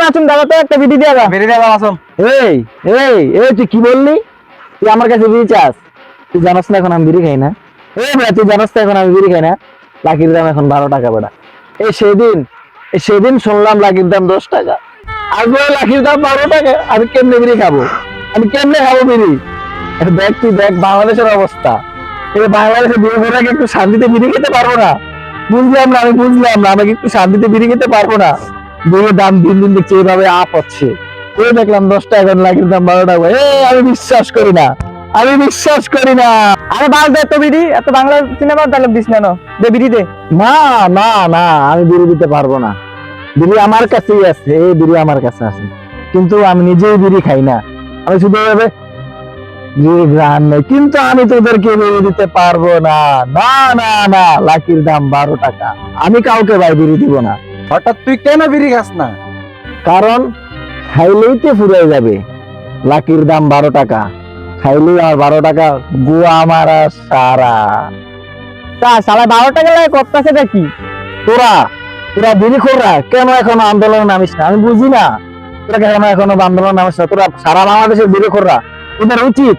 মাসুম দাদা তো একটা বিধি দিয়ে যাবে আসুন এই এই এই তুই কি বললি? তুই আমার কাছে বিড়ি চাস। তুই জানাস না এখন আমি বিড়ি খাই না। এই তুই জানাস না এখন আমি বিড়ি খাই না। লাকির দাম এখন বারো টাকা বেটা এই সেদিন সেদিন শুনলাম লাকির দাম দশ টাকা। আর বলে লাকির দাম বারো টাকা আমি কেমনে বিড়ি খাব? আমি কেমনে খাব বিড়ি? দেখ তুই দেখ বাংলাদেশের অবস্থা। এই বাংলাদেশে বিড়ি ভোটাকে একটু শান্তিতে বিড়ি খেতে পারব না। বুঝলাম না আমি বুঝলাম না আমাকে একটু শান্তিতে বিড়ি খেতে পারব না। বিড়ির দাম দিন দিন দেখছি এইভাবে আপ হচ্ছে। ওই দেখলাম দশ টাকা এখন লাখির দাম বারো টাকা আমি বিশ্বাস করি না। আমি বিশ্বাস করি না। আরে বাল দে তো বিধি এত বাংলা সিনেমা ডায়লগ দিস না দে বিধি দে। না না না, আমি বিড়ি দিতে পারব না। বিড়ি আমার কাছেই আছে, এই বিড়ি আমার কাছে আছে। কিন্তু আমি নিজেই বিড়ি খাই না। আমি শুধু বিড়ি নেই। কিন্তু আমি তোদেরকে বিড়ি দিতে পারব না। না না না, লাকির দাম বারো টাকা। আমি কাউকে ভাই বিড়ি দিব না। হঠাৎ তুই কেন বিড়ি খাস না? কারণ খাইলেই তো ফুরে যাবে। লাকির দাম বারো টাকা। খাইলেই আর বারো টাকা গুয়া মারা সারা। তা সালা বারো টাকা লাগে করতেছে দেখি তোরা তোরা বিড়ি খোররা কেন এখনও আন্দোলনে নামিস না? আমি বুঝি না। তোরা কেন এখনও আন্দোলন নামিস না? তোরা সারা বাংলাদেশের বিড়ি খোররা তোদের উচিত।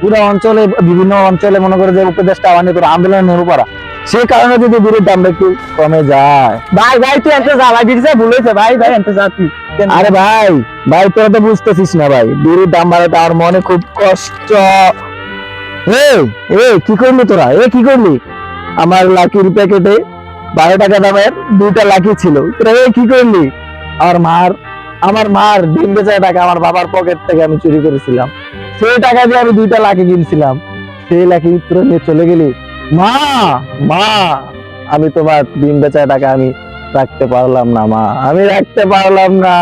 পুরো অঞ্চলে বিভিন্ন অঞ্চলে মনে করে যে উপদেশটা আনি তোরা আন্দোলনে নেমে পড়া। সেই কারণে যদি বিড়ির দামটা একটু কমে যায় ভাই ভাই তুই এনতে যা ভাই সাহেব ভাই ভাই এনতে যা তুই। আরে ভাই ভাই তোরা তো বুঝতেছিস না ভাই বিড়ির দাম বাড়াতে আমার মনে খুব কষ্ট। এই এই কি করলি তোরা? এ কি করলি? আমার লাকির প্যাকেটে বারো টাকা দামের দুইটা লাকি ছিল। তোরা এ কি করলি? আর মার আমার মার ডিম বেচার টাকা আমার বাবার পকেট থেকে আমি চুরি করেছিলাম। সেই টাকা দিয়ে আমি দুইটা লাকি কিনছিলাম। সেই লাকি তোরা নিয়ে চলে গেলি। মা মা, আমি তোমার ডিম বেচায় টাকা আমি রাখতে পারলাম না, মা। আমি রাখতে পারলাম না।